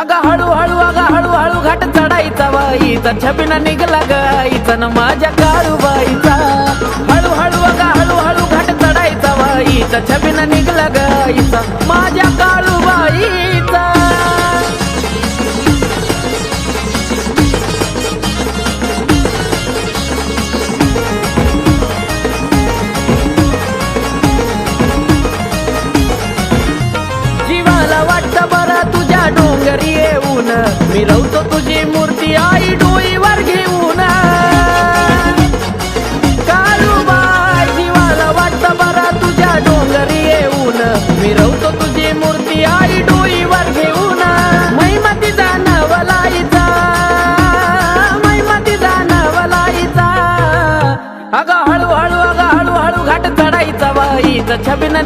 अग हळूहळू अग हळूहळू घाट चढायचा बाईचा छबिना निघला गाईचा न माझ्या काळूबाईचा हळूहळू अग हळूहळू घाट चढायचा बाईचा छबिना निघला गाईचा माझ्या बरं डोंगरी येऊन मी रवतो तुझी मूर्ती आई डोईवर घेऊन. काळूबाई जीवाला वाटत बरं तुझ्या डोंगरी येऊन मी रवतो तुझी मूर्ती आई डोईवर घेऊन. महिमती जाणवलाईचा महिमती जाणवलाईचा अगं हळूहळू अगं हळूहळू घाट चढायचा बाईचा छबिना